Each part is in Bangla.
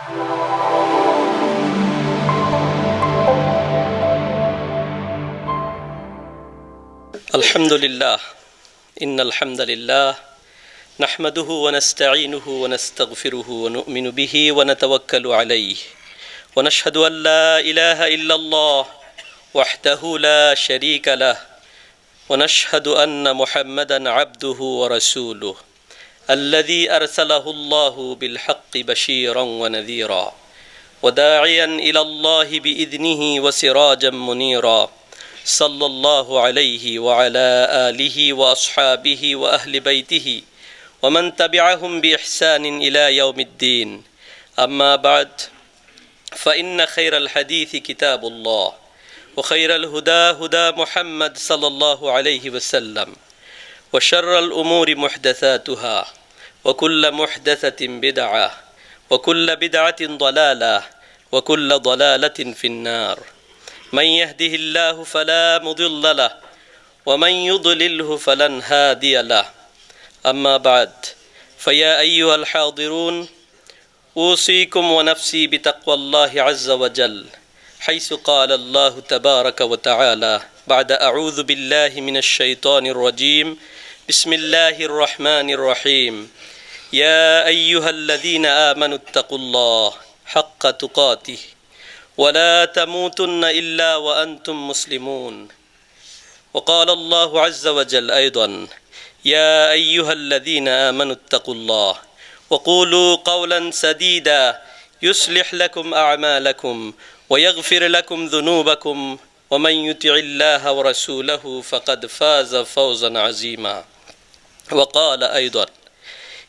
الحمد لله إن الحمد لله نحمده ونستعينه ونستغفره ونؤمن به ونتوكل عليه. ونشهد أن لا إله إلا الله وحده لا شريك له. ونشهد أن محمدا عبده ورسوله. الذي أرسله الله بالحق بشيرا ونذيرا وداعيا إلى الله بإذنه وسراجا منيرا صلى الله عليه وعلى آله وأصحابه وأهل بيته ومن تبعهم بإحسان إلى يوم الدين. أما بعد فإن خير الحديث كتاب الله وخير الهدى هدى محمد صلى الله عليه وسلم وشر الأمور محدثاتها. وكل محدثة بدعة وكل بدعة ضلالة وكل ضلالة في النار. من يهده الله فلا مضل له ومن يضلله فلن هادي له. أما بعد فيا أيها الحاضرون أوصيكم ونفسي بتقوى الله عز وجل حيث قال الله تبارك وتعالى بعد أعوذ بالله من الشيطان الرجيم بسم الله الرحمن الرحيم. يا أيها الذين آمنوا اتقوا الله حق تقاته ولا تموتن إلا وأنتم مسلمون. وقال الله عز وجل أيضا يا أيها الذين آمنوا اتقوا الله وقولوا قولا سديدا يصلح لكم أعمالكم ويغفر لكم ذنوبكم ومن يطع الله ورسوله فقد فاز فوزا عظيما. وقال أيضا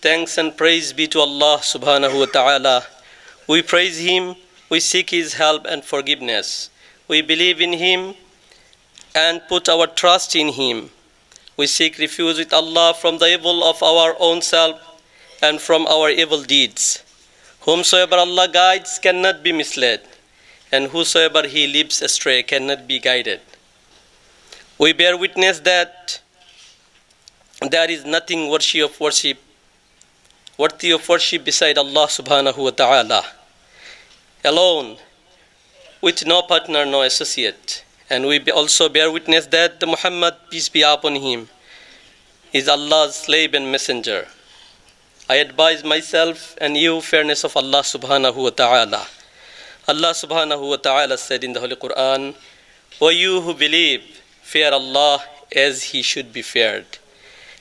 thanks and praise be to Allah subhanahu wa ta'ala. We praise Him, we seek His help and forgiveness. We believe in Him and put our trust in Him. We seek refuge with Allah from the evil of our own self and from our evil deeds. Whomsoever Allah guides cannot be misled, and whosoever He leads astray cannot be guided. We bear witness that there is nothing worthy of worship, worthy of worship beside Allah subhanahu wa ta'ala, alone, with no partner, no associate. And we also bear witness that the Muhammad, peace be upon him, is Allah's slave and messenger. I advise myself and you fairness of Allah subhanahu wa ta'ala. Allah subhanahu wa ta'ala said in the Holy Quran, O you who believe, fear Allah as he should be feared.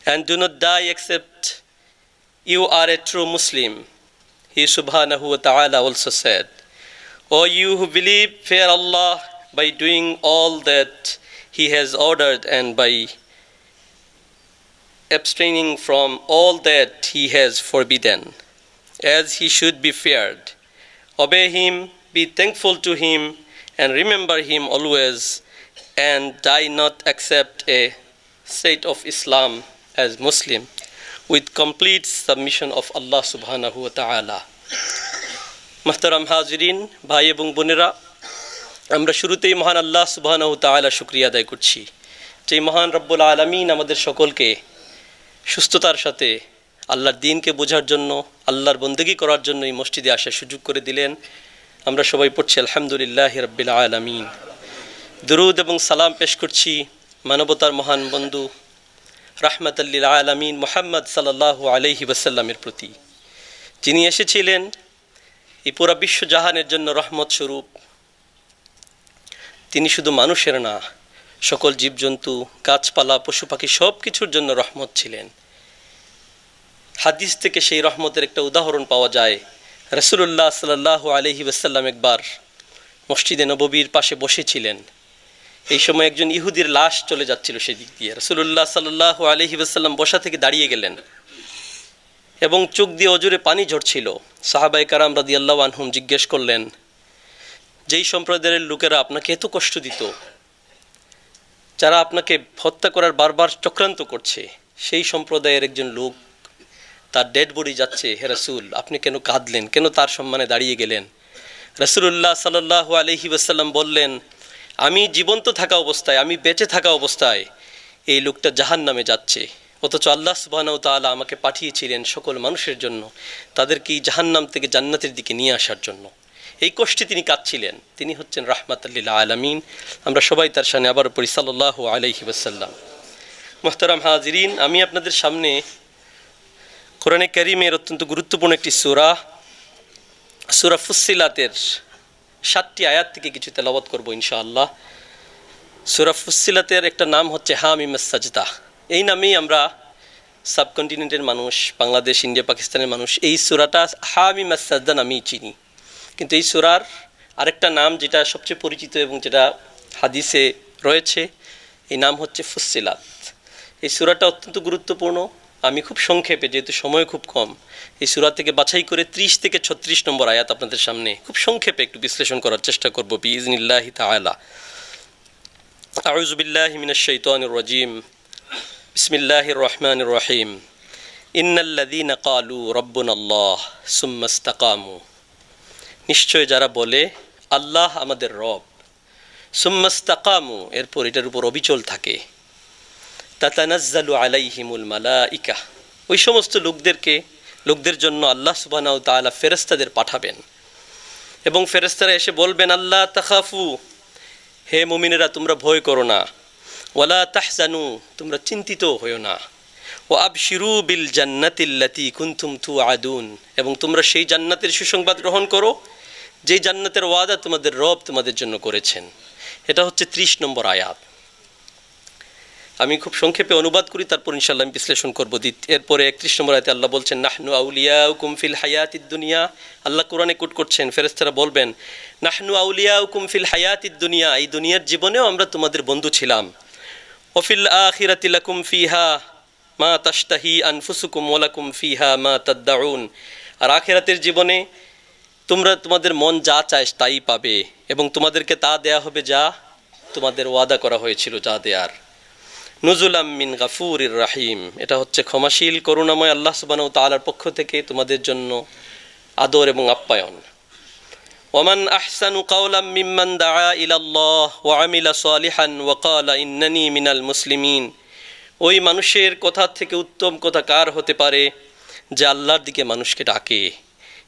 And do not die except you are a true Muslim. He subhanahu wa ta'ala also said, O you who believe, fear Allah by doing all that He has ordered and by abstaining from all that He has forbidden, as He should be feared. Obey Him, be thankful to Him, and remember Him always, and die not accept a state of Islam as Muslim with complete submission of Allah subhanahu wa ta'ala. মাহতারাম হাজরিন ভাই এবং বোনেরা, আমরা শুরুতেই মহান আল্লাহ সুবহানাহু তাআলা শুক্রিয়া আদায় করছি। যে মহান রব্বুল আলমিন আমাদের সকলকে সুস্থতার সাথে আল্লাহর দিনকে বোঝার জন্য, আল্লাহর বন্দেগি করার জন্য এই মসজিদে আসার সুযোগ করে দিলেন। আমরা সবাই পড়ছি, আলহামদুলিল্লাহ রব্বিল আলমিন। দুরুদ এবং সালাম পেশ করছি মানবতার মহান বন্ধু রাহমাতাল্লিল আলমিন মোহাম্মদ সাল্লাহ আলহি ওয়াসাল্লামের প্রতি। যিনি এসেছিলেন, এই পুরা বিশ্বজাহানের জন্য রহমত স্বরূপ। তিনি শুধু মানুষের না, সকল জীবজন্তু, গাছপালা পশু পাখি সব কিছুর জন্য রহমত ছিলেন। হাদিস থেকে সেই রহমতের একটা উদাহরণ পাওয়া যায়। রসুল্লাহ সাল্লাহ আলহি ওসাল্লাম একবার মসজিদে নববীর পাশে বসেছিলেন। এই সময় একজন ইহুদির লাশ চলে যাচ্ছিল সেই দিক দিয়ে। রসুল্লাহ সাল্লাহ আলহি ওসাল্লাম বসা থেকে দাঁড়িয়ে গেলেন এবং চোখ দিয়ে অজুরে পানি ঝরছিল। সাহাবাই কারাম রাদি আল্লাহ আনহুম জিজ্ঞেস করলেন, যেই সম্প্রদায়ের লোকেরা আপনাকে এত কষ্ট দিত, যারা আপনাকে হত্যা করার বারবার চক্রান্ত করছে, সেই সম্প্রদায়ের একজন লোক তার ডেড বডি যাচ্ছে, হে রাসুল, আপনি কেন কাঁদলেন? কেন তার সম্মানে দাঁড়িয়ে গেলেন? রাসুলুল্লাহ সাল্লাহ আলহি ওসাল্লাম বললেন আমি জীবন্ত থাকা অবস্থায়, আমি বেঁচে থাকা অবস্থায় এই লোকটা জাহান নামে যাচ্ছে। অথচ আল্লাহ সুবাহনাউ তাআলা আমাকে পাঠিয়েছিলেন সকল মানুষের জন্য তাদেরকে এই জাহান্নাম থেকে জান্নাতের দিকে নিয়ে আসার জন্য। এই কষ্টে তিনি কাঁদছিলেন। তিনি হচ্ছেন রাহমাতাল্লিল্লা আলামিন। আমরা সবাই তার সামনে আবার পড়ি সাল্লাহ আলাইহি ওসাল্লাম মোহতারাম হাজিরিন, আমি আপনাদের সামনে কোরআনে করিমের অত্যন্ত গুরুত্বপূর্ণ একটি সুরা সুরা ফুসিলাতের সাতটি আয়াত থেকে কিছু তেলাবত করব ইনশাআল্লাহ। সুরা ফুসিলাতের একটা নাম হচ্ছে হামিম সাজদা। এই নামেই আমরা সাবকন্টিনেন্টের মানুষ, বাংলাদেশ, ইন্ডিয়া, পাকিস্তানের মানুষ, এই সুরাটা হামিম সাজদা নামেই চিনি। কিন্তু এই সুরার আরেকটা নাম যেটা সবচেয়ে পরিচিত এবং যেটা হাদিসে রয়েছে, এই নাম হচ্ছে ফুসিলাত এই সুরাটা অত্যন্ত গুরুত্বপূর্ণ। আমি খুব সংক্ষেপে, যেহেতু সময় খুব কম, এই সুরা থেকে বাছাই করে ত্রিশ থেকে ছত্রিশ নম্বর আয়াত আপনাদের সামনে খুব সংক্ষেপে একটু বিশ্লেষণ করার চেষ্টা করব, বিইজনিল্লাহি তাআলা। আউযু বিল্লাহি মিনাশ শাইতানির রাজিম। বিসমিল্লাহির রহমানির রহিম। ইন্নাল্লাযীনা ক্বালু রাব্বুনাল্লাহ সুম্মা ইসতাকামু। নিশ্চয় যারা বলে, আল্লাহ আমাদের রব। সুম্মা ইসতাকামু, এরপর এটার উপর অবিচল থাকে। তাতানাজ্জালু আলাইহিমুল মালাইকা। ওই সমস্ত লোকদেরকে, লোকদের জন্য আল্লাহ সুবহানাহু তাআলা ফেরেশতাদের পাঠাবেন। এবং ফেরেশতারা এসে বলবেন, আল্লাহ, তাখাফু। হে মুমিনেরা, তোমরা ভয় করো না। ওয়ালা তাহজানু, তোমরা চিন্তিত হইও না। ও আবশিরু বিল জান্নাতিল্লাতি কুনতুম তু আদুন এবং তোমরা সেই জান্নাতের সুসংবাদ গ্রহণ করো, যেই জান্নাতের ওয়াদা তোমাদের রব তোমাদের জন্য করেছেন। এটা হচ্ছে ত্রিশ নম্বর আয়াত। আমি খুব সংক্ষেপে অনুবাদ করি, তারপর ইনশাল্লাহ আমি বিশ্লেষণ করব। এরপরে একত্রিশ নম্বর আয়তে আল্লাহ বলছেন, নাহনু আউলিয়া কুমফিল হায়াতিদ দুনিয়া। আল্লাহ কোরআনে কুট করছেন ফেরেস্তারা বলবেন, নাহনু আউলিয়া কুমফিল হায়াতিদ দুনিয়া। এই দুনিয়ার জীবনেও আমরা তোমাদের বন্ধু ছিলাম। ওফিল আখিরাতি লাকুম ফিহা মা তাশতাহি আনফুসুকুম ওয়ালাকুম ফিহা মা তাদ্দাউন। আর আখেরাতের জীবনে তোমরা তোমাদের মন যা চায় তাই পাবে এবং তোমাদেরকে তা দেয়া হবে যা তোমাদের ওয়াদা করা হয়েছিল, যা দেয়ার। নুজুলাম মিন গাফুর রাহিম। এটা হচ্ছে ক্ষমাশীল, করুণাময় আল্লাহ সুবাহ তালার পক্ষ থেকে তোমাদের জন্য আদর এবং আপ্যায়ন। ওমান আহসানু কাউলাম মিম্মান দাআ ইলাল্লাহ ওয়া আমিলা সালিহান ওয়া ক্বালা ইন্নানি মিনাল মুসলিমিন। ওই মানুষের কথা থেকে উত্তম কথা কার হতে পারে? যে আল্লাহর দিকে মানুষকে ডাকে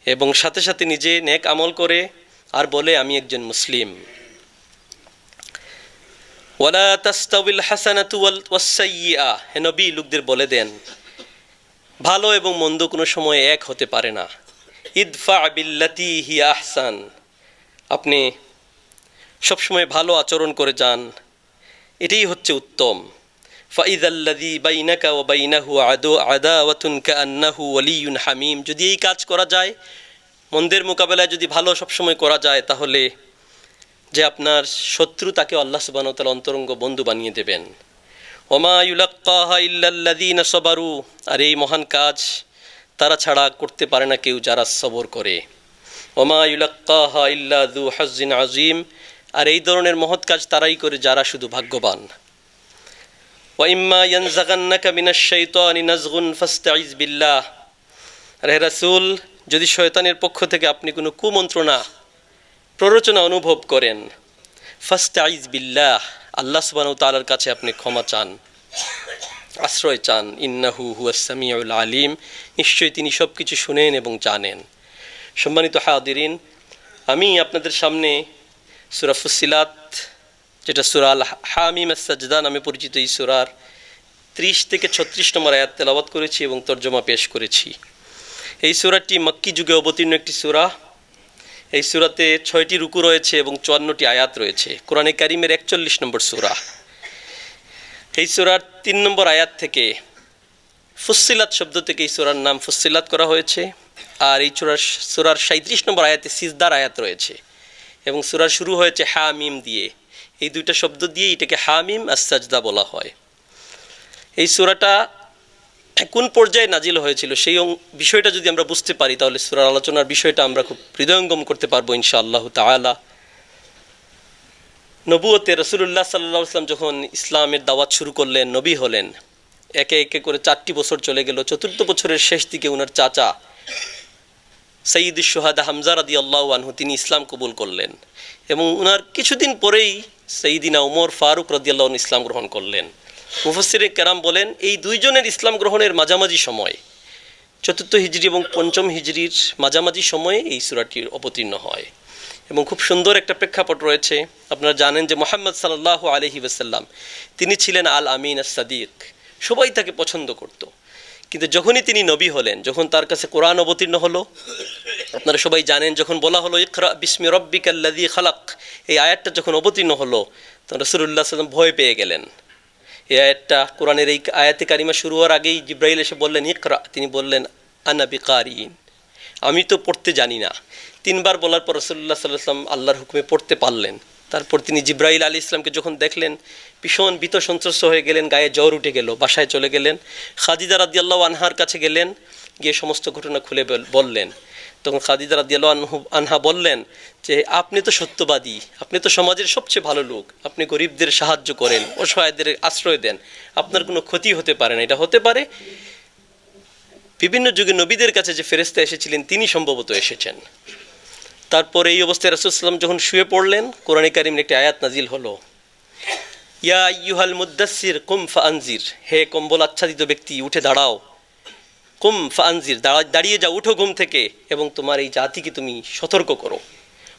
এবং সাথে সাথে নিজে নেক আমল করে আর বলে, আমি একজন মুসলিম। ওয়ালা তাস্তাউল হাসানাতু ওয়াল ওয়াসাইয়্যিআ হে নবী, লোকদের বলে দেন, ভালো এবং মন্দ কোনো সময় এক হতে পারে না। ইদফা বিল্লাতি হি আহসান। আপনি সবসময় ভালো আচরণ করে যান, এটাই হচ্ছে উত্তম। ফাইদাল্লাদি বাইনাকা ও বাইনাহু আদো, আদাওয়াতুন কান্নাহু ওয়ালিউন হামিম। যদি এই কাজ করা যায়, মন্দের মোকাবেলায় যদি ভালো সবসময় করা যায়, তাহলে যে আপনার শত্রু তাকে আল্লাহ সুবাহ তাল অন্তরঙ্গ বন্ধু বানিয়ে দেবেন। ওমা ইউলাক্কাহা ইল্লাল্লাযীনা সবারু। আর এই মহান কাজ তারা ছাড়া করতে পারে না কেউ যারা সবর করে। ওমা ইউলাক্কাহা ইল্লা দু আজিম। আর এই ধরনের মহৎ কাজ তারাই করে যারা শুধু ভাগ্যবান। ওয়াইম্মা মিনাশ নাজগুন বিল্লাহ। রাসূল, যদি শয়তানের পক্ষ থেকে আপনি কোনো কুমন্ত্রণা প্ররোচনা অনুভব করেন। ফার্স্ট আইজ বিল্লাহ, আল্লাহ সুবাহ তালার কাছে আপনি ক্ষমা চান। আশ্রয় চান। ইন্নাহু হুয়াসামিউল আলিম। নিশ্চয়ই তিনি সব কিছু শুনেন এবং জানেন। সম্মানিত হাদিরিন আমি আপনাদের সামনে সুরা ফুসিলাত যেটা সুরা আল হামিম সাজদা নামে পরিচিত এই সুরার ত্রিশ থেকে ছত্রিশ নম্বর আয়াত তেলাওয়াত করেছি এবং তর্জমা পেশ করেছি। এই সুরাটি মক্কি যুগে অবতীর্ণ একটি সুরা। এই সুরাতে ছয়টি রুকু রয়েছে এবং চুয়ান্নটি আয়াত রয়েছে। কোরআনে কারিমের একচল্লিশ নম্বর সুরা। এই সুরার তিন নম্বর আয়াত থেকে ফুসিলাত শব্দ থেকে এই সুরার নাম ফুসিলাত করা হয়েছে। আর এই চূড়ার সুরার সাঁত্রিশ নম্বর আয়াতে সিজদার আয়াত রয়েছে। এবং সুরার শুরু হয়েছে হামিম দিয়ে। এই দুইটা শব্দ দিয়ে এটাকে হামিম আর সাজদা বলা হয়। এই সুরাটা কোন পর্যায়ে নাজিল হয়েছিল সেই বিষয়টা যদি আমরা বুঝতে পারি, তাহলে সুরার আলোচনার বিষয়টা আমরা খুব হৃদয়ঙ্গম করতে পারব ইনশাআল্লাহ তাআলা। নবুয়তে রসুল্লাহ সাল্লাহ আসলাম যখন ইসলামের দাওয়াত শুরু করলেন, নবী হলেন, একে একে করে চারটি বছর চলে গেল, চতুর্থ বছরের শেষ দিকে ওনার চাচা সঈদ সোহাদা হামজা রাদি আল্লাহ আনহু, তিনি ইসলাম কবুল করলেন এবং ওনার কিছুদিন পরেই সঈদিনা উমর ফারুক রদিয়াল্লাহ ইসলাম গ্রহণ করলেন। মুফসির কেরাম বলেন, এই দুইজনের ইসলাম গ্রহণের মাঝামাঝি সময়, চতুর্থ হিজড়ি এবং পঞ্চম হিজড়ির মাঝামাঝি সময়ে এই সুরাটি অবতীর্ণ হয়। এবং খুব সুন্দর একটা প্রেক্ষাপট রয়েছে। আপনারা জানেন যে মোহাম্মদ সাল্লাহ আলহি ওসাল্লাম তিনি ছিলেন আল আমিন আস সাদিক, সবাই তাকে পছন্দ করত। কিন্তু যখনই তিনি নবী হলেন, যখন তার কাছে কোরআন অবতীর্ণ হলো, আপনারা সবাই জানেন, যখন বলা হলো, ইকরা বিস্মি রব্বিক আল্লাদি খালাক, এই আয়াতটা যখন অবতীর্ণ হলো তখন রসুল্লাহ সাল্লাম ভয় পেয়ে গেলেন। এই আয়াতটা কোরআনের এই আয়াতে কারিমা শুরু হওয়ার আগেই জিব্রাহিল এসে বললেন, ইকরা তিনি বললেন আনাবি কারিন আমি তো পড়তে জানি না তিনবার বলার পর রসুল্লাহ সাল্লাম আল্লাহর হুকুমে পড়তে পারলেন। তারপর তিনি জিব্রাহিল আলী ইসলামকে যখন দেখলেন, ভীষণ ভীত সন্ত্রস্ত হয়ে গেলেন, গায়ে জ্বর উঠে গেল, বাসায় চলে গেলেন, খাদিজা রাদিয়াল্লাহ আনহার কাছে গেলেন, গিয়ে সমস্ত ঘটনা খুলে বললেন। তখন খাদিজা রাদিয়াল্লাহ আনহু বললেন যে, আপনি তো সত্যবাদী। আপনি তো সমাজের সবচেয়ে ভালো লোক। আপনি গরিবদের সাহায্য করেন, অসহায়দের আশ্রয় দেন। আপনার কোনো ক্ষতি হতে পারে না। এটা হতে পারে। বিভিন্ন যুগে নবীদের কাছে যে ফেরেস্তা এসেছিলেন, তিনি সম্ভবত এসেছেন। তারপর এই অবস্থায় রাসুলসাল্লাম যখন শুয়ে পড়লেন, কোরআনে কারিমের একটি আয়াত নাজিল হলো। ইয়া ইউহাল মুদাসির কুম ফানজির হে কম্বল আচ্ছাদিত ব্যক্তি, উঠে দাঁড়াও। কুম ফানজির দাঁড়িয়ে যাও, উঠো ঘুম থেকে, এবং তোমার এই জাতিকে তুমি সতর্ক করো।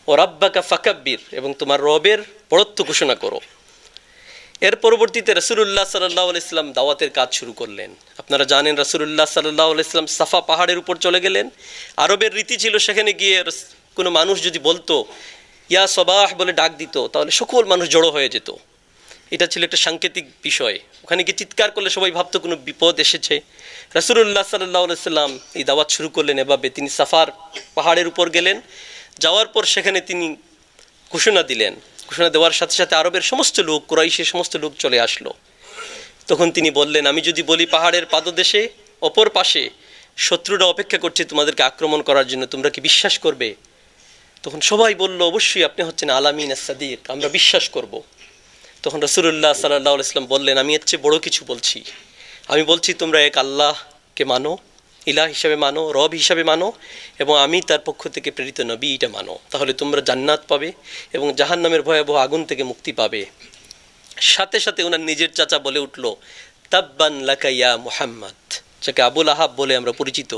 ও রাব্বাকা ফাকাব্বির, এবং তোমার রবের বড়ত্ব ঘোষণা করো। এর পরবর্তীতে রসুল্লাহ সাল্লাহ ইসলাম দাওয়াতের কাজ শুরু করলেন। আপনারা জানেন রসুল্লাহ সাল্লাহ ইসলাম সাফা পাহাড়ের উপর চলে গেলেন। আরবের রীতি ছিল, সেখানে গিয়ে কোনো মানুষ যদি বলতো, ইয়া সবাহ বলে ডাক দিত, তাহলে সকল মানুষ জড়ো হয়ে যেত। এটা ছিল একটা সাংকেতিক বিষয়। ওখানে গিয়ে চিৎকার করলে সবাই ভাবতো কোনো বিপদ এসেছে। রসুল্লাহ সাল্লাহ সাল্লাম এই দাওয়াত শুরু করলেন এভাবে। তিনি সাফার পাহাড়ের উপর গেলেন। যাওয়ার পর সেখানে তিনি ঘোষণা দিলেন। ঘোষণা দেওয়ার সাথে সাথে আরবের সমস্ত লোক, কুরাইশের সমস্ত লোক চলে আসলো। তখন তিনি বললেন, আমি যদি বলি পাহাড়ের পাদদেশে, অপর পাশে শত্রুরা অপেক্ষা করছে তোমাদেরকে আক্রমণ করার জন্য, তোমরা কি বিশ্বাস করবে? তখন সবাই বলল, অবশ্যই আপনি হচ্ছেন আলামিন সাদিক আমরা বিশ্বাস করব। তখন রসুল্লাহ সাল্লাহ ইসলাম বললেন, আমি এর চেয়ে বড় কিছু বলছি। আমি বলছি, তোমরা এক আল্লাহকে মানো ইলা হিসাবে মানো, রব হিসাবে মানো এবং আমি তার পক্ষ থেকে প্রেরিত নবী এটা মানো। তাহলে তোমরা জান্নাত পাবে এবং জাহান্নামের ভয়াবহ আগুন থেকে মুক্তি পাবে। সাথে সাথে ওনার নিজের চাচা বলে উঠল, তাব্বান লাকাইয়া মুহাম্মদ। যাকে আবুল আহাব বলে আমরা পরিচিত।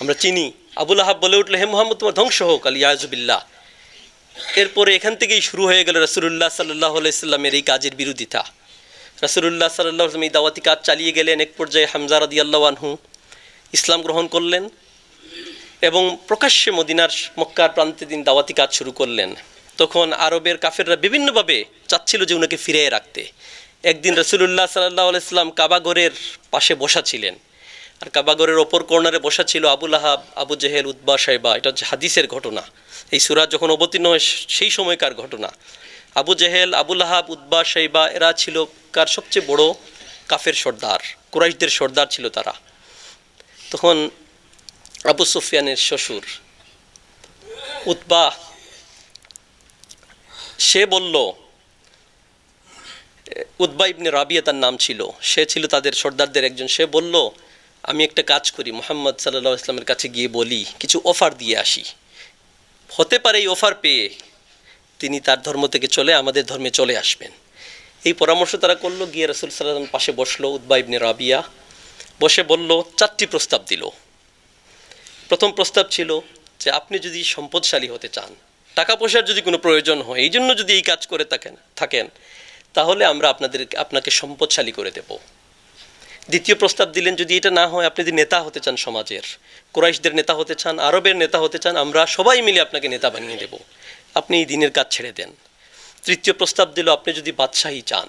আমরা চিনি। আবুল আহাব বলে উঠল, হে মোহাম্মদ, তোমার ধ্বংস হোক, আলী ইয়াজুবিল্লাহ এরপরে এখান থেকেই শুরু হয়ে গেল রসুল্লাহ সাল্লাহ সাল্লামের এই কাজের বিরোধিতা। রসুল্লাহ সাল্লাহ আসলাম এই দাওয়াতি কাজ চালিয়ে গেলেন এক পর্যায়ে হামজা রাদি আল্লাহ আনহু ইসলাম গ্রহণ করলেন এবং প্রকাশ্যে মদিনার মক্কার প্রান্তে দিন দাওয়াতি কাজ শুরু করলেন। তখন আরবের কাফেররা বিভিন্নভাবে চাচ্ছিল যে উনাকে ফিরিয়ে রাখতে। একদিন রসুল্লাহ সাল্লাহ আলাইসলাম কাবাগরের পাশে বসা ছিলেন। আর কাবাগরের ওপর কর্নারে বসা ছিল আবুল আহাব আবু জেহেল উদ্বা সাহেবা এটা হচ্ছে হাদিসের ঘটনা। এই সুরাজ যখন অবতীর্ণ হয়, সেই সময়কার ঘটনা। আবু জেহেল আবুল আহাব উদ্বা সাহেবা এরা ছিল কার সবচেয়ে বড় কাফের সর্দার, কুরাইশদের সর্দার ছিল তারা। তখন আবু সুফিয়ানের শ্বশুর উতবা, সে বলল উদ্বা ইবনে রাবিয়া তার নাম ছিল, সে ছিল তাদের সর্দারদের একজন। সে বলল, আমি একটা কাজ করি, মোহাম্মদ সাল্লাহ ইসলামের কাছে গিয়ে বলি, কিছু অফার দিয়ে আসি। হতে পারে এই অফার পেয়ে তিনি তার ধর্ম থেকে চলে, আমাদের ধর্মে চলে আসবেন। এই পরামর্শ তারা করল, গিয়ে রসুল সাল্লাম পাশে বসল উদ্বা ইবনে রাবিয়া। বসে বলল, চারটি প্রস্তাব দিল। প্রথম প্রস্তাব ছিল যে আপনি যদি সম্পদশালী হতে চান টাকা পয়সার যদি কোনো প্রয়োজন হয়, এই জন্য যদি এই কাজ করে থাকেন থাকেন, তাহলে আমরা আপনাদের আপনাকে সম্পদশালী করে দেব। দ্বিতীয় প্রস্তাব দিলেন, যদি এটা না হয়, আপনি যদি নেতা হতে চান সমাজের, কুরাইশদের নেতা হতে চান, আরবের নেতা হতে চান, আমরা সবাই মিলে আপনাকে নেতা বানিয়ে দেব। আপনি এই দিনের কাজ ছেড়ে দেন। তৃতীয় প্রস্তাব দিল, আপনি যদি বাদশাহী চান।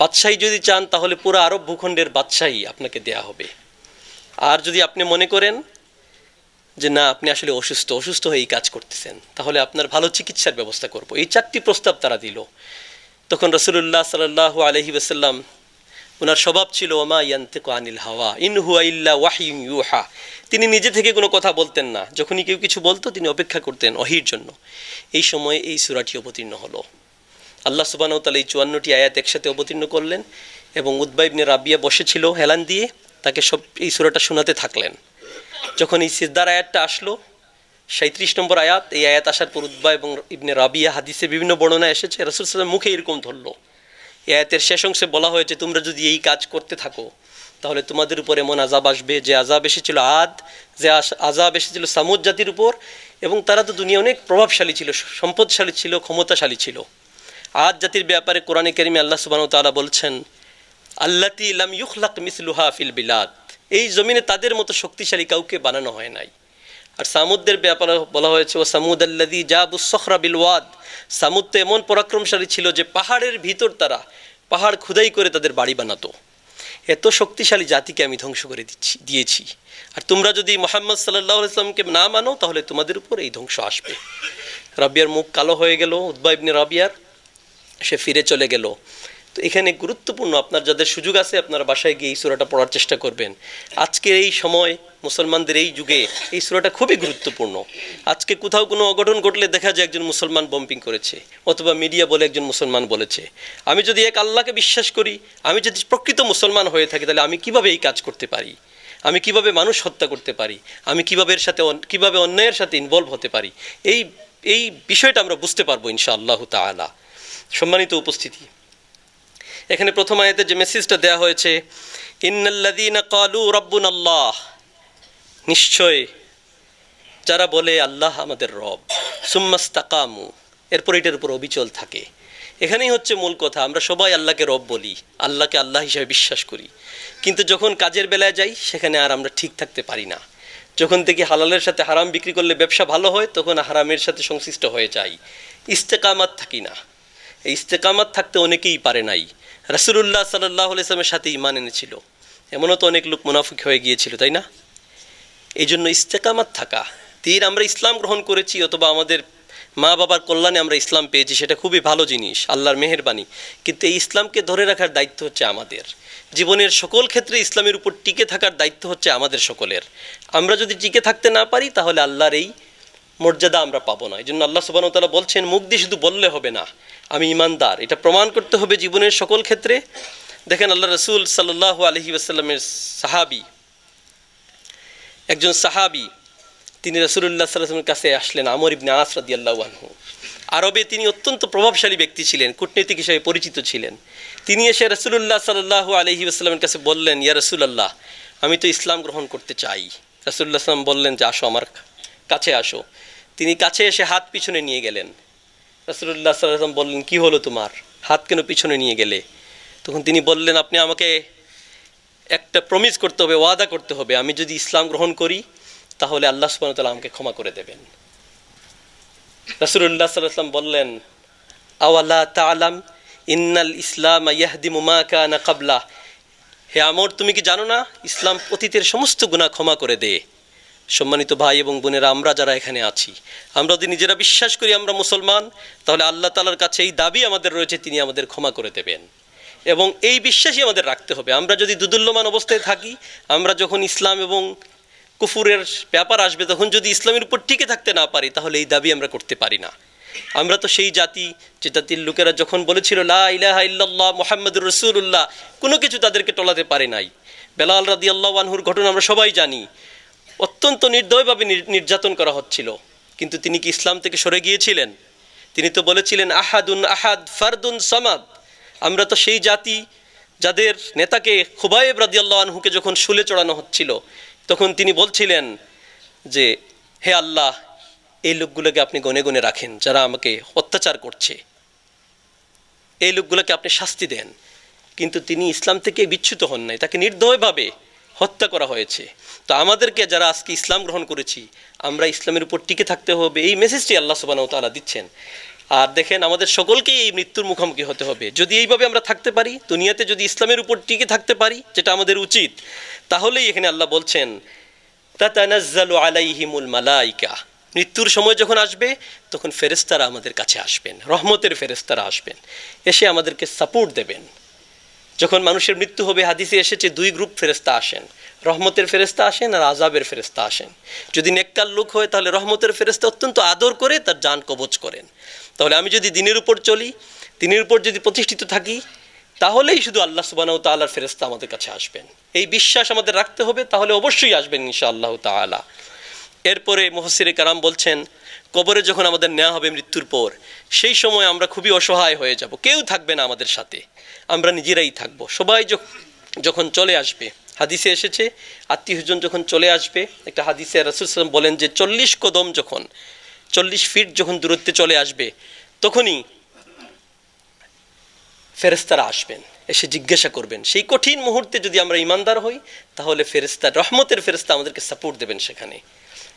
বাদশাহী যদি চান, তাহলে পুরো আরব ভূখণ্ডের বাদশাহী আপনাকে দেয়া হবে। আর যদি আপনি মনে করেন যে, না, আপনি আসলে অসুস্থ অসুস্থ হয়ে এই কাজ করতেছেন, তাহলে আপনার ভালো চিকিৎসার ব্যবস্থা করব। এই চারটি প্রস্তাব তারা দিল। তখন রসুল্লাহ সাল্লাহ আলহি ওসাল্লাম ওনার স্বভাব ছিল, ওমা ইয়ান্তেকু আনিল হাওয়া, ইন হুয়া ইল্লা ওয়াহিম ইউহা। তিনি নিজে থেকে কোনো কথা বলতেন না। যখনই কেউ কিছু বলতো, তিনি অপেক্ষা করতেন অহির জন্য। এই সময়ে এই সুরাটি অবতীর্ণ হলো। আল্লাহ সুবাহ তালা এই চুয়ান্নটি আয়াত একসাথে অবতীর্ণ করলেন এবং উদ্বাইবনে রাবিয়া বসেছিল হেলান দিয়ে, তাকে সব এই সুরাটা শোনাতে থাকলেন। যখন এই সিদ্দার আয়াতটা আসলো সাঁত্রিশ নম্বর আয়াত, এই আয়াত আসার পর উদ্বা এবং ইবনে রাবিয়া হাদিসে বিভিন্ন বর্ণনা এসেছে। রসুল সাল্লাম মুখে এরকম ধরলো। আয়াতের শেষ অংশে বলা হয়েছে, তোমরা যদি এই কাজ করতে থাকো, তাহলে তোমাদের উপর এমন আজাব আসবে যে আজাব এসেছিল আদ, যে আজাব এসেছিল সামুদ জাতির উপর, এবং তারা তো দুনিয়া অনেক প্রভাবশালী ছিল, সম্পদশালী ছিল, ক্ষমতাশালী ছিল। আদ জাতির ব্যাপারে কোরআনে কারিমে আল্লাহ সুবাহ তাআলা বলছেন, আল্লাতি ইলাম ইউখলাক মিসলুহা ফিল বিলাদ। এই জমিনে তাদের মতো শক্তিশালী কাউকে বানানো হয় নাই। আর সামুদ্রের ব্যাপারে বলা হয়েছে ও সামুদ আল্লাদি জাবুস সখরা বিল ওয়াদ। সামুদ তো এমন পরাক্রমশালী ছিল যে পাহাড়ের ভিতর তারা পাহাড় খুদাই করে তাদের বাড়ি বানাতো। এত শক্তিশালী জাতিকে আমি ধ্বংস করে দিচ্ছি, দিয়েছি। আর তোমরা যদি মোহাম্মদ সাল্লাহ ইসলামকে না মানো, তাহলে তোমাদের উপর এই ধ্বংস আসবে। রাবিয়ার মুখ কালো হয়ে গেল উদ্বা ইবনে রাবিয়ার, সে ফিরে চলে গেল। তো এখানে গুরুত্বপূর্ণ আপনার যাদের সুযোগ আছে আপনার বাসায় গিয়ে এই সুরাটা পড়ার চেষ্টা করবেন। আজকের এই সময়, মুসলমানদের এই যুগে এই সুরাটা খুবই গুরুত্বপূর্ণ। আজকে কোথাও কোনো অঘটন ঘটলে দেখা যায় একজন মুসলমান বম্পিং করেছে, অথবা মিডিয়া বলে একজন মুসলমান বলেছে। আমি যদি এক আল্লাহকে বিশ্বাস করি, আমি যদি প্রকৃত মুসলমান হয়ে থাকি, তাহলে আমি কীভাবে এই কাজ করতে পারি? আমি কীভাবে মানুষ হত্যা করতে পারি? আমি কীভাবে এর সাথে কীভাবে অন্যায়ের সাথে ইনভলভ হতে পারি? এই এই বিষয়টা আমরা বুঝতে পারব ইনশাআল্লাহ তাআলা। সম্মানিত উপস্থিতি। এখানে প্রথম আয়াতে যে মেসেজটা দেওয়া হয়েছে, ইন্নাল্লাযীনা ক্বালু রাব্বুনা আল্লাহ নিশ্চয় যারা বলে আল্লাহ আমাদের রব, সুম্মাস্তাকামু। এরপর এটার উপর অবিচল থাকে। এখানেই হচ্ছে মূল কথা, আমরা সবাই আল্লাহকে রব বলি, আল্লাহকে আল্লাহ হিসেবে বিশ্বাস করি। কিন্তু যখন কাজের বেলায় যাই, সেখানে আর আমরা ঠিক থাকতে পারি না। যখন থেকে হালালের সাথে হারাম বিক্রি করলে ব্যবসা ভালো হয়, তখন হারামের সাথে সংশ্লিষ্ট হয়ে যাই। ইস্তেকামাত থাকি না। এই ইস্তেকামাত থাকতে অনেকেই পারে নাই। রাসুলুল্লাহ সাল্লাহ ইসলামের সাথে ইমান এনেছিল। এমনও তো অনেক লোক মুনাফিক হয়ে গিয়েছিল, তাই না? এই জন্য ইস্তেকামাত থাকা, তীর আমরা ইসলাম গ্রহণ করেছি অথবা আমাদের মা বাবার কল্যাণে আমরা ইসলাম পেয়েছি, সেটা খুবই ভালো জিনিস, আল্লাহর মেহেরবানি। কিন্তু এই ইসলামকে ধরে রাখার দায়িত্ব হচ্ছে আমাদের। জীবনের সকল ক্ষেত্রে ইসলামের উপর টিকে থাকার দায়িত্ব হচ্ছে আমাদের সকলের। আমরা যদি টিকে থাকতে না পারি, তাহলে আল্লাহর এই মর্যাদা আমরা পাবো না। এই জন্য আল্লাহ সুবাহ তালা বলছেন, মুখ দিয়ে শুধু বললে হবে না। আমি ইমানদার। এটা প্রমাণ করতে হবে জীবনের সকল ক্ষেত্রে। দেখেন আল্লাহ রসুল সাল্লাহ আলহি আসাল্লামের সাহাবি, একজন সাহাবি, তিনি রসুল্লাহ সাল্লামের কাছে আসলেন, আমর ইবনে আস রাদিয়াল্লাহু আনহু। আরবে তিনি অত্যন্ত প্রভাবশালী ব্যক্তি ছিলেন, কূটনীতিক হিসেবে পরিচিত ছিলেন। তিনি এসে রসুল্লাহ সাল্লাহ আলহি আসসালামের কাছে বললেন, ইয়া রসুলাল্লাহ, আমি তো ইসলাম গ্রহণ করতে চাই। রসুল্লাহ সাল্লাম বললেন যে, আসো আমার কাছে আসো। তিনি কাছে এসে হাত পিছনে নিয়ে গেলেন। রসুল্লাহ সাল্লাম বললেন, কি হলো তোমার? হাত কেন পিছনে নিয়ে গেলে? তখন তিনি বললেন, আপনি আমাকে একটা প্রমিস করতে হবে, ওয়াদা করতে হবে। আমি যদি ইসলাম গ্রহণ করি, তাহলে আল্লাহ সুবহানাহু ওয়া তাআলা আমাকে ক্ষমা করে দেবেন। রাসূলুল্লাহ সাল্লাল্লাহু আলাইহি বললেন, আওয়ালা তাআলাম ইন্নাল ইসলাম ইয়াহদিমু মা কানা কাবলা হে আমর, তুমি কি জানো না? ইসলাম অতীতের সমস্ত গুনাহ ক্ষমা করে দেয় সম্মানিত ভাই এবং বোনেরা, আমরা যারা এখানে আছি, আমরা যদি নিজেরা বিশ্বাস করি আমরা মুসলমান, তাহলে আল্লাহ তালার কাছে এই দাবি আমাদের রয়েছে, তিনি আমাদের ক্ষমা করে দেবেন। এবং এই বিশ্বাসই আমাদের রাখতে হবে। আমরা যদি দুদুল্যমান অবস্থায় থাকি, আমরা যখন ইসলাম এবং কুফুরের ব্যাপার আসবে, তখন যদি ইসলামের উপর টিকে থাকতে না পারি, তাহলে এই দাবি আমরা করতে পারি না। আমরা তো সেই জাতি, যে জাতির লোকেরা যখন বলেছিল, লা ইলাহা ইল্লাল্লাহ মোহাম্মদুর রসুল্লাহ কোনো কিছু তাদেরকে টলাতে পারে নাই। বেলাল রাদি আল্লাহ আনহুর ঘটনা আমরা সবাই জানি। অত্যন্ত নির্দয়ভাবে নির- নির্যাতন করা হচ্ছিল। কিন্তু তিনি কি ইসলাম থেকে সরে গিয়েছিলেন? তিনি তো বলেছিলেন, আহাদুন আহাদ ফারদুন সামাদ। আমরা তো সেই জাতি যাদের নেতাকে খুবাইব রাদিয়াল্লাহ আনহুকে যখন শুলে চড়ানো হচ্ছিল, তখন তিনি বলছিলেন যে, হে আল্লাহ, এই লোকগুলোকে আপনি গনে গনে রাখেন, যারা আমাকে অত্যাচার করছে। এই লোকগুলোকে আপনি শাস্তি দেন। কিন্তু তিনি ইসলাম থেকে বিচ্যুত হন নাই। তাকে নির্দয়ভাবে হত্যা করা হয়েছে। তো আমাদেরকে যারা আজকে ইসলাম গ্রহণ করেছি, আমরা ইসলামের উপর টিকে থাকতে হবে, এই মেসেজটি আল্লাহ সুবাহ তাআলা দিচ্ছেন। আর দেখেন, আমাদের সকলকেই এই মৃত্যুর মুখোমুখি হতে হবে। যদি এইভাবে আমরা থাকতে পারি, দুনিয়াতে যদি ইসলামের উপর টিকে থাকতে পারি, যেটা আমাদের উচিত, তাহলেই এখানে আল্লাহ বলছেন আলাইহিমুল মালাইকা। মৃত্যুর সময় যখন আসবে, তখন ফেরেস্তারা আমাদের কাছে আসবেন, রহমতের ফেরেস্তারা আসবেন। এসে আমাদেরকে সাপোর্ট দেবেন। যখন মানুষের মৃত্যু হবে, হাদিসে এসেছে, দুই গ্রুপ ফেরেস্তা আসেন। রহমতের ফেরেস্তা আসেন আর আজাবের ফেরেস্তা আসেন। যদি নেককার লোক হয়, তাহলে রহমতের ফেরেস্তা অত্যন্ত আদর করে তার যান কবচ করেন। তাহলে আমি যদি দিনের উপর চলি, দিনের উপর যদি প্রতিষ্ঠিত থাকি, তাহলেই শুধু আল্লাহ সুবাহ তাল্লার ফেরেস্তা আমাদের কাছে আসবেন। এই বিশ্বাস আমাদের রাখতে হবে, তাহলে অবশ্যই আসবেন ইনশা আল্লাহ তালা এরপরে মহসির কারাম বলছেন কবরে যখন আমাদের নেওয়া হবে মৃত্যুর পর, সেই সময় আমরা খুবই অসহায় হয়ে যাব। কেউ থাকবে না আমাদের সাথে। আমরা নিজেরাই থাকব। সবাই যখন চলে আসবে, হাদিসে এসেছে আত্মীয়জন যখন চলে আসবে, একটা হাদিসে রাসুল বলেন যে, চল্লিশ কদম যখন, চল্লিশ ফিট যখন দূরত্বে চলে আসবে, তখনই ফেরেস্তারা আসবেন, এসে জিজ্ঞাসা করবেন। সেই কঠিন মুহূর্তে যদি আমরা ইমানদার হই, তাহলে ফেরেস্তা রহমতের ফেরেস্তা আমাদেরকে সাপোর্ট দেবেন সেখানে।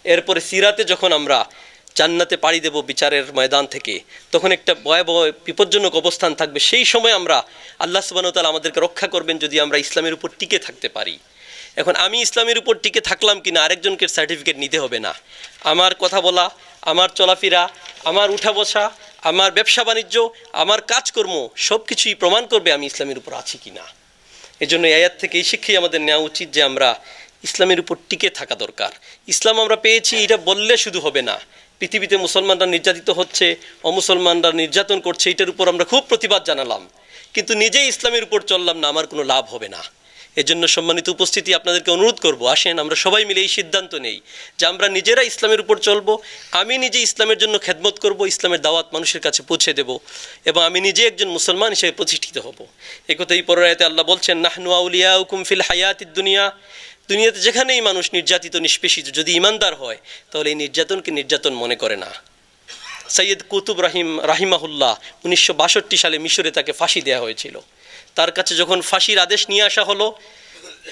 এরপরে সিরাতে যখন আমরা জান্নাতে পাড়ি দেব বিচারের ময়দান থেকে। তখন একটা ভয়াবহ, বিপজ্জনক অবস্থান থাকবে। সেই সময় আমরা আল্লাহ সুবাহ তালা আমাদেরকে রক্ষা করবেন যদি আমরা ইসলামের উপর টিকে থাকতে পারি। এখন আমি ইসলামের উপর টিকে থাকলাম কিনা আরেকজনকে সার্টিফিকেট নিতে হবে না। আমার কথা বলা, আমার চলাফেরা, আমার উঠা বসা, আমার ব্যবসা বাণিজ্য, আমার কাজকর্ম সব কিছুই প্রমাণ করবে আমি ইসলামের উপর আছি কি না এই জন্য এই আয়াত থেকে এই শিক্ষাই আমাদের নেওয়া উচিত যে আমরা ইসলামের উপর টিকে থাকা দরকার। ইসলাম আমরা পেয়েছি, এটা বললে শুধু হবে না। পৃথিবীতে মুসলমানরা নির্যাতিত হচ্ছে, অমুসলমানরা নির্যাতন করছে, এটার উপর আমরা খুব প্রতিবাদ জানালাম। কিন্তু নিজেই ইসলামের উপর চললাম না, আমার কোনো লাভ হবে না। এজন্য সম্মানিত উপস্থিতি আপনাদেরকে অনুরোধ করব, আসেন আমরা সবাই মিলে এই সিদ্ধান্ত নেই যে আমরা নিজেরা ইসলামের উপর চলবো, আমি নিজে ইসলামের জন্য খেদমত করব, ইসলামের দাওয়াত মানুষের কাছে পৌঁছে দেব এবং আমি নিজে একজন মুসলমান হিসেবে প্রতিষ্ঠিত হব। একথাই পরায়তে আল্লাহ বলছেন, নাহনু আউলিয়া উকুম ফিল হায়াতিদ দুনিয়া। দুনিয়াতে যেখানেই মানুষ নির্যাতিত, নিষ্পেষিত যদি ইমানদার হয়, তাহলে এই নির্যাতনকে নির্যাতন মনে করে না। সৈয়দ কুতুব রাহিম, রাহিমাহুল্লাহ উনিশশো বাষট্টি সালে মিশরে তাকে ফাঁসি দেওয়া হয়েছিল। তার কাছে যখন ফাঁসির আদেশ নিয়ে আসা হলো,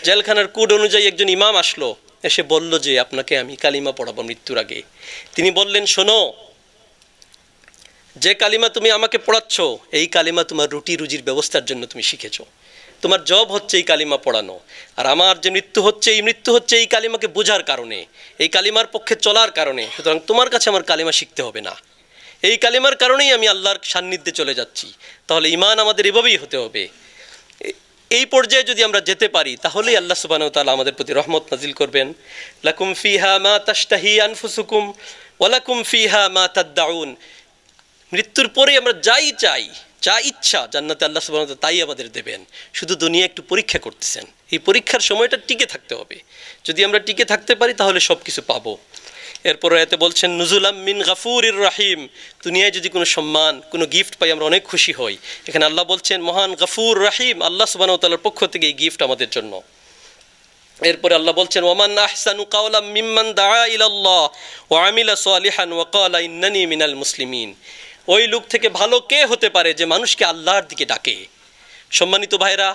জেলখানার কোড অনুযায়ী একজন ইমাম আসলো। এসে বলল যে, আপনাকে আমি কালিমা পড়াবো মৃত্যুর আগে। তিনি বললেন, শোনো, যে কালিমা তুমি আমাকে পড়াচ্ছ, এই কালিমা তোমার রুটি রুজির ব্যবস্থার জন্য তুমি শিখেছো। তোমার জব হচ্ছে এই কালিমা পড়ানো। আর আমার যে মৃত্যু হচ্ছে, এই মৃত্যু হচ্ছে এই কালিমাকে বোঝার কারণে, এই কালিমার পক্ষে চলার কারণে। সুতরাং তোমার কাছে আমার কালিমা শিখতে হবে না। এই কালিমার কারণেই আমি আল্লাহর সান্নিধ্যে চলে যাচ্ছি। তাহলে ইমান আমাদের এভাবেই হতে হবে। এই পর্যায়ে যদি আমরা যেতে পারি, তাহলেই আল্লাহ সুবাহ তালা আমাদের প্রতি রহমত নাজিল করবেন। লাকুম ফিহা মা তাশতাহি আনফুসুকুম ওয়ালাকুম ফিহা মা তাদ্দাউন। মৃত্যুর পরে আমরা যাই চাই যা ইচ্ছা জান্নাতে আল্লাহ সুবাহ তাই আমাদের দেবেন। শুধু দুনিয়া একটু পরীক্ষা করতেছেন। এই পরীক্ষার সময়টা টিকে থাকতে হবে। যদি আমরা টিকে থাকতে পারি, তাহলে সব কিছু পাবো। এরপরে এতে বলছেন, নুজুলাম মিন গাফুর ইর রাহিম। দুনিয়ায় যদি কোনো সম্মান, কোনো গিফট পাই, আমরা অনেক খুশি হই। এখানে আল্লাহ বলছেন, মহান গাফুর রাহিম, আল্লাহ সুবাহ তাল্লার পক্ষ থেকে এই গিফট আমাদের জন্য। এরপরে আল্লাহ বলছেন ওমান আহসানু কাওলাম মিম্মান দাআ ইলাল্লাহ ওয়া আমিলা সালিহান ওয়া ইন্নানি মিনাল মুসলিমিন। ওই লোক থেকে ভালো কে হতে পারে যে মানুষকে আল্লাহর দিকে ডাকে? সম্মানিত ভাইরা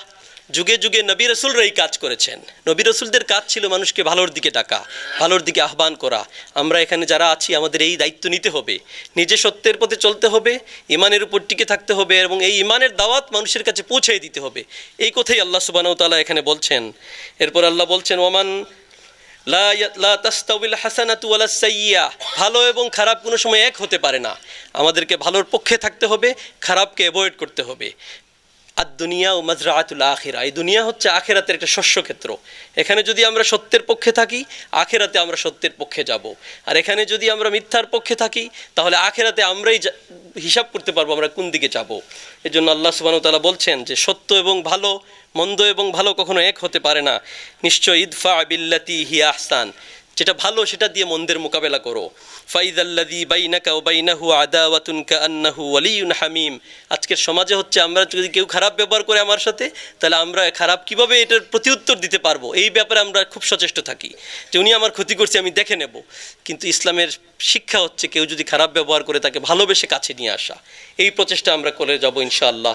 যুগে যুগে নবী রসুলরা এই কাজ করেছেন। নবী রসুলদের কাজ ছিল মানুষকে ভালোর দিকে ডাকা, ভালোর দিকে আহ্বান করা। আমরা এখানে যারা আছি, আমাদের এই দায়িত্ব নিতে হবে। নিজে সত্যের পথে চলতে হবে, ইমানের উপর টিকে থাকতে হবে এবং এই ইমানের দাওয়াত মানুষের কাছে পৌঁছে দিতে হবে। এই কথাই আল্লাহ সুবাহ তাআলা এখানে বলছেন। এরপর আল্লাহ বলছেন ওমান ভালো এবং খারাপ কোনো সময় এক হতে পারে না। আমাদেরকে ভালোর পক্ষে থাকতে হবে, খারাপকে অ্যাভয়েড করতে হবে। আর দুনিয়া ও মাজরাআতুল আখেরা। এই দুনিয়া হচ্ছে আখেরাতের একটা শস্যক্ষেত্র এখানে যদি আমরা সত্যের পক্ষে থাকি, আখেরাতে আমরা সত্যের পক্ষে যাব। আর এখানে যদি আমরা মিথ্যার পক্ষে থাকি, তাহলে আখেরাতে আমরাই হিসাব করতে পারব আমরা কোন দিকে যাব। এই জন্য আল্লাহ সুবহানাহু তালা বলছেন যে, সত্য এবং ভালো মন্দ এবং ভালো কখনো এক হতে পারে না। নিশ্চয় ইদফা বিল্লাতি হিয়া আহসান। যেটা ভালো, সেটা দিয়ে মন্দের মোকাবেলা করো। ফাইদাল্লাদি বাইনাকা ও বাইনাহু আদাওয়াতুন কান্নাহু ওয়ালিউন হামিম। আজকের সমাজে হচ্ছে আমরা যদি কেউ খারাপ ব্যবহার করে আমার সাথে, তাহলে আমরা খারাপ কীভাবে এটার প্রতিউত্তর দিতে পারব? এই ব্যাপারে আমরা খুব সচেষ্ট থাকি। যে উনি আমার ক্ষতি করছে, আমি দেখে নেব। কিন্তু ইসলামের শিক্ষা হচ্ছে কেউ যদি খারাপ ব্যবহার করে তাকে ভালোবেসে কাছে নিয়ে আসা। এই প্রচেষ্টা আমরা করে যাব ইনশাআল্লাহ।